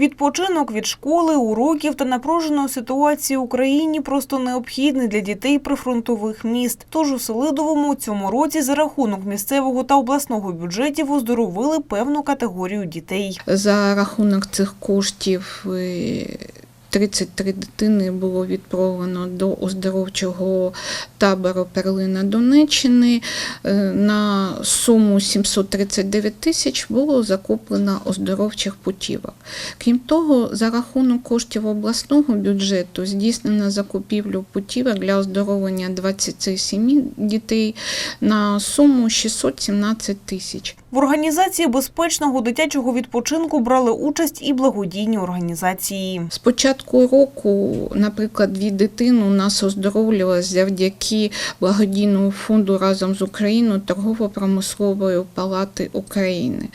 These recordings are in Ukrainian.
Відпочинок від школи, уроків та напруженої ситуації в Україні просто необхідний для дітей прифронтових міст. Тож у Селидовому цьому році за рахунок місцевого та обласного бюджетів оздоровили певну категорію дітей. За рахунок цих коштів е, 33 дитини було відправлено до оздоровчого табору Перлина Донеччини. Е, На суму 739 тисяч було закуплено оздоровчих путівок. Крім того, за рахунок коштів обласного бюджету здійснено закупівлю путівок для оздоровлення 27 дітей на суму 617 тисяч. В організації безпечного дитячого відпочинку брали участь і благодійні організації. З початку року, наприклад, дві дитини у нас оздоровлювали завдяки благодійному фонду разом з Україною торгово-промислової палати України.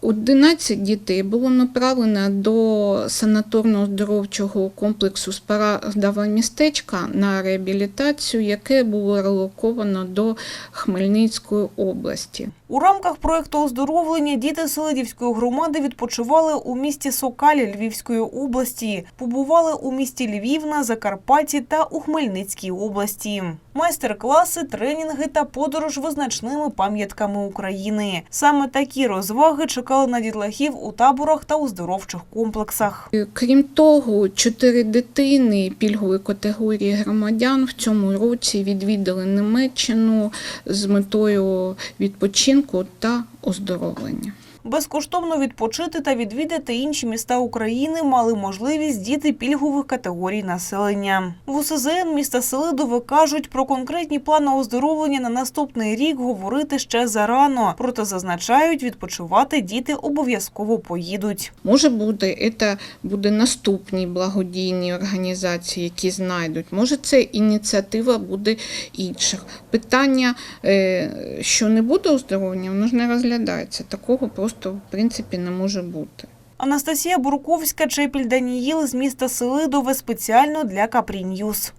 11 дітей було направлено до санаторно-оздоровчого комплексу Спарадове містечка на реабілітацію, яке було релоковано до Хмельницької області. У рамках проекту оздоровлення діти Селидівської громади відпочивали у місті Сокалі Львівської області, побували у місті Львів на Закарпатті та у Хмельницькій області. Майстер-класи, тренінги та подорож визначними пам'ятками України. Саме такі розваги чекали на дітлахів у таборах та оздоровчих комплексах. Крім того, чотири дитини пільгової категорії громадян в цьому році відвідали Німеччину з метою відпочинку та оздоровлення. Безкоштовно відпочити та відвідати інші міста України мали можливість діти пільгових категорій населення. В УСЗН міста Селидове кажуть, про конкретні плани оздоровлення на наступний рік говорити ще зарано. Проте зазначають, відпочивати діти обов'язково поїдуть. Може бути, це буде наступні благодійні організації, які знайдуть. Може, це ініціатива буде інших. Питання, е, що не буде оздоровлення, воно ж не розглядається. Такого просто в принципі не може бути. Анастасія Бурковська, Чепіль Даніїл з міста Селидове спеціально для Капрі Ньюс.